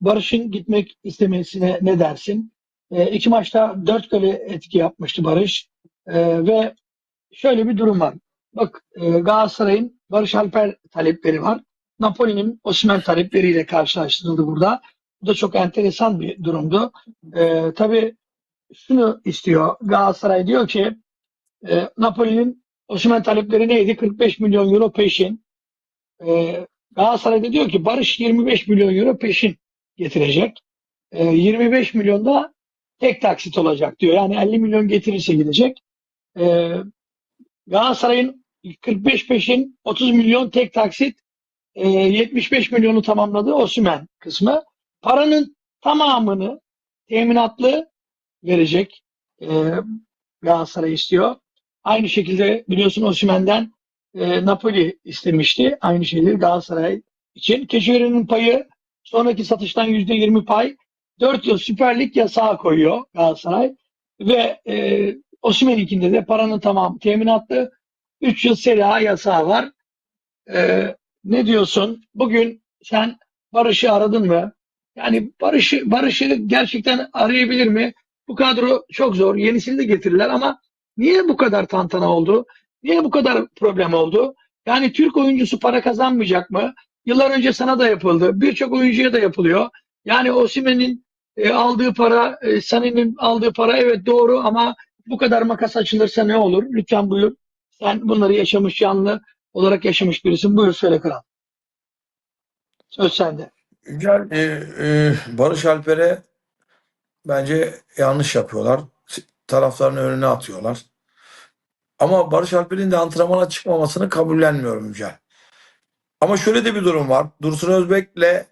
Barış'ın gitmek istemesine ne dersin? E, iki maçta dört gole etki yapmıştı Barış. E, ve şöyle bir durum var. Bak e, Galatasaray'ın Barış Alper talepleri var. Napoli'nin Osimhen talepleriyle karşılaştırıldı burada. Bu da çok enteresan bir durumdu. E, tabii şunu istiyor Galatasaray diyor ki e, Napoli'nin Osimhen talepleri neydi? 45 milyon euro peşin. E, Galatasaray da diyor ki Barış 25 milyon euro peşin getirecek. E, 25 milyon da tek taksit olacak diyor. Yani 50 milyon getirirse gidecek. E, Galatasaray'ın 45 peşin 30 milyon tek taksit e, 75 milyonu tamamladı Osimhen kısmı. Paranın tamamını teminatlı verecek e, Galatasaray istiyor. Aynı şekilde biliyorsun Osimhen'den e, Napoli istemişti. Aynı şeyleri Galatasaray için. Keçiören'in payı sonraki satıştan %20 pay. 4 yıl Süper Lig yasağı koyuyor Galatasaray. Ve e, Osimhen'inkinde de paranın tamam teminatlı. 3 yıl Serie A yasağı var. E, ne diyorsun? Bugün sen Barış'ı aradın mı? Yani Barış'ı Barış'ı gerçekten arayabilir mi? Bu kadro çok zor. Yenisini de getirirler ama niye bu kadar tantana oldu? Niye bu kadar problem oldu? Yani Türk oyuncusu para kazanmayacak mı? Yıllar önce sana da yapıldı. Birçok oyuncuya da yapılıyor. Yani Osimhen'in e, aldığı para, e, Sané'nin aldığı para evet doğru ama bu kadar makas açılırsa ne olur? Lütfen buyur. Sen bunları yaşamış canlı olarak yaşamış birisin. Buyur söyle kral. Söz sende. Güzel. e, e, Barış Alper'e bence yanlış yapıyorlar. Taraftarın önüne atıyorlar. Ama Barış Alper'in de antrenmana çıkmamasını kabullenmiyorum Yücel. Ama şöyle de bir durum var. Dursun Özbek'le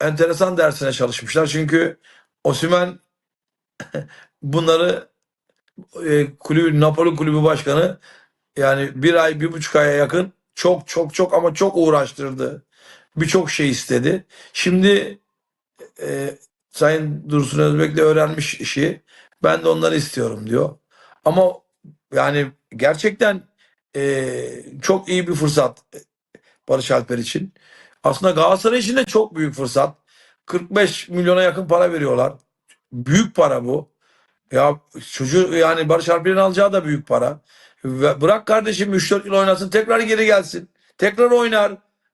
enteresan dersine çalışmışlar. Çünkü Osimhen bunları e, kulübü, Napoli kulübü başkanı yani bir ay, bir buçuk aya yakın çok çok çok ama çok uğraştırdı. Birçok şey istedi. Şimdi e, Sayın Dursun Özbek de öğrenmiş işi. Ben de onları istiyorum diyor. Ama yani gerçekten e, çok iyi bir fırsat Barış Alper için. Aslında Galatasaray için de çok büyük fırsat. 45 milyona yakın para veriyorlar. Büyük para bu. Ya çocuğu yani Barış Alper'in alacağı da büyük para. Ve bırak kardeşim 3-4 yıl oynasın tekrar geri gelsin. Tekrar oynar.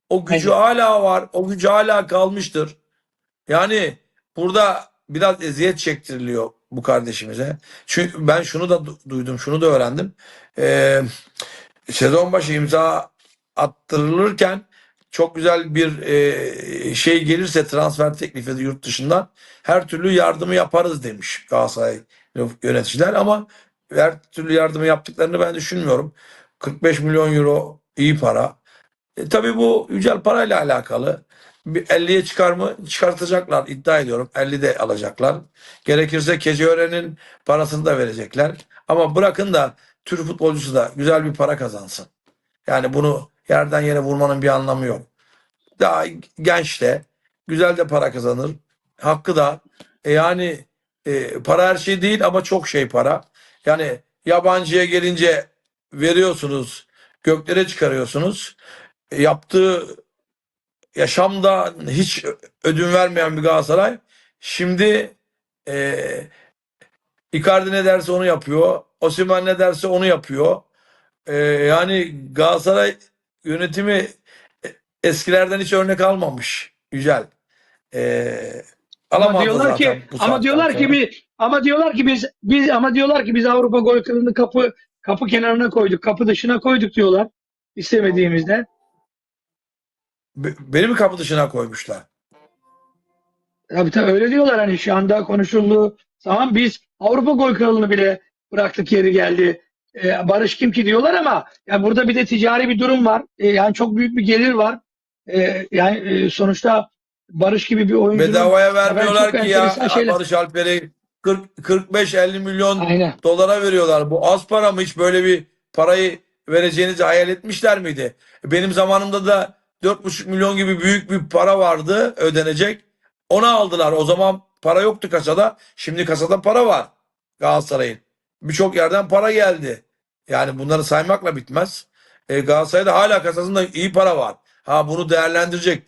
O gücü hala var. O gücü hala kalmıştır. Yani burada biraz eziyet çektiriliyor bu kardeşimize. Çünkü ben şunu da du- duydum, şunu da öğrendim. Ee, sezon başı imza attırılırken çok güzel bir e, şey gelirse transfer teklifi yurt dışından her türlü yardımı yaparız demiş Galatasaray yöneticiler ama her türlü yardımı yaptıklarını ben düşünmüyorum. 45 milyon euro iyi para. E, tabii bu Yücel parayla alakalı. Bir 50'ye çıkar mı? Çıkartacaklar iddia ediyorum. 50 de alacaklar. Gerekirse Keçiören'in parasını da verecekler. Ama bırakın da Türk futbolcusu da güzel bir para kazansın. Yani bunu yerden yere vurmanın bir anlamı yok. Daha genç de güzel de para kazanır. Hakkı da e yani e, para her şey değil ama çok şey para. Yani yabancıya gelince veriyorsunuz, göklere çıkarıyorsunuz. E, yaptığı yaşamda hiç ödün vermeyen bir Galatasaray. Şimdi e, Icardi ne derse onu yapıyor. Osimhen ne derse onu yapıyor. E, yani Galatasaray yönetimi eskilerden hiç örnek almamış. Güzel. E, Ama diyorlar zaten ki ama diyorlar sonra. ki biz ama diyorlar ki biz biz ama diyorlar ki biz Avrupa gol kralını kapı kapı kenarına koyduk. Kapı dışına koyduk diyorlar. istemediğimizde. Be- beni mi kapı dışına koymuşlar? Tabii tabii öyle diyorlar hani şu anda konuşulduğu zaman biz Avrupa gol kralını bile bıraktık yeri geldi. Ee, Barış kim ki diyorlar ama yani burada bir de ticari bir durum var. Ee, yani çok büyük bir gelir var. Ee, yani e, sonuçta Barış gibi bir oyuncunun Bedavaya vermiyorlar ki ya şeyler- Barış Alper'i 40 45-50 milyon aynen. dolara veriyorlar. Bu az para mı? Hiç böyle bir parayı vereceğinizi hayal etmişler miydi? Benim zamanımda da 4,5 milyon gibi büyük bir para vardı ödenecek. Onu aldılar. O zaman para yoktu kasada. Şimdi kasada para var Galatasaray'ın. Birçok yerden para geldi. Yani bunları saymakla bitmez. E, Galatasaray'da hala kasasında iyi para var. Ha bunu değerlendirecek